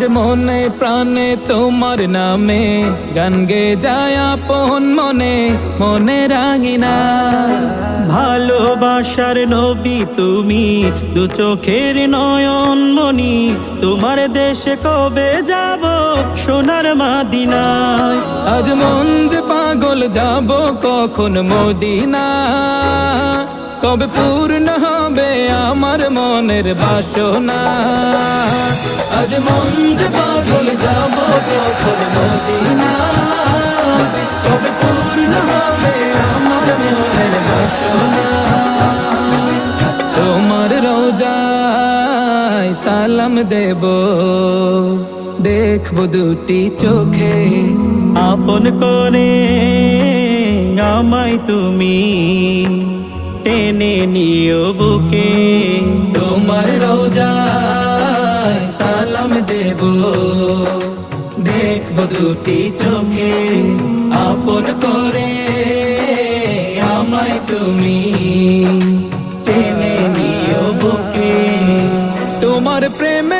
আজ মনে প্রাণে তোমার নামে গান গে যায় আপন মনে মনে রাঙিনা। ভালোবাসার নবী তুমি দু চোখের নয়ন মনি তোমার দেশে কবে যাব সোনার মাদিনায়? আজ মন যে পাগল যাব কখন মদিনা কবে পূর্ণ হবে আমার মনের বাসনা। আজ মন যে পাগল যাব কখন মদিনা। কবে পূর্ণ হবে আমার মনের বাসনা। তোমার রোজায় সালাম দেব। দেখব দুটি চোখে আপন করে আমায় তুমি। টেনে নিও বুকে। তোমার রোজায় সালাম দেব। দেখব দুটি চোখে আপন করে আমায় তুমি। টেনে নিও বুকে। তোমার প্রেমে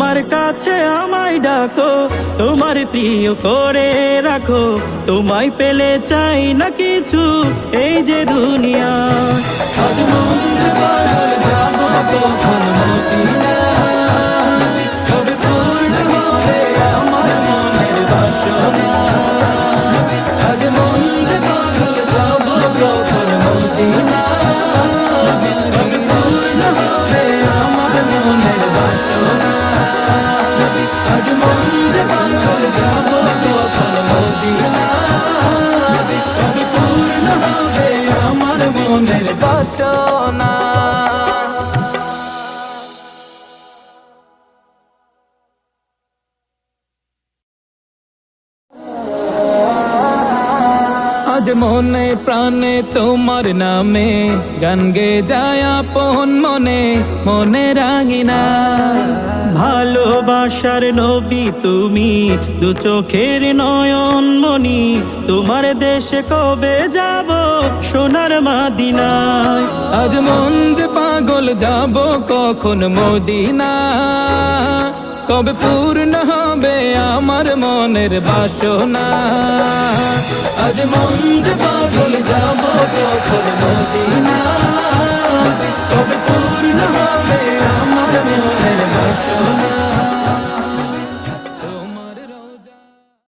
তোমার কাছে আমায় ডাকো, তোমার প্রিয় করে রাখো। তোমায় পেলে চাই না কিছু, এই যে দুনিয়া। বাসনা আজ মনে প্রাণে তোমার নামে গান গে যায় আপন মনে মনে রাঙিনা। ভালোবাসার নবী তুমি দু চোখের নয়ন মনি তোমার দেশে কবে যাব সোনার মাদিনায়? আজ মন যে পাগল যাব কখন মদিনা কবে পূর্ণ হবে আমার মনের বাসনা? আজ মন্দ পাগল যাব কখন মদিনা।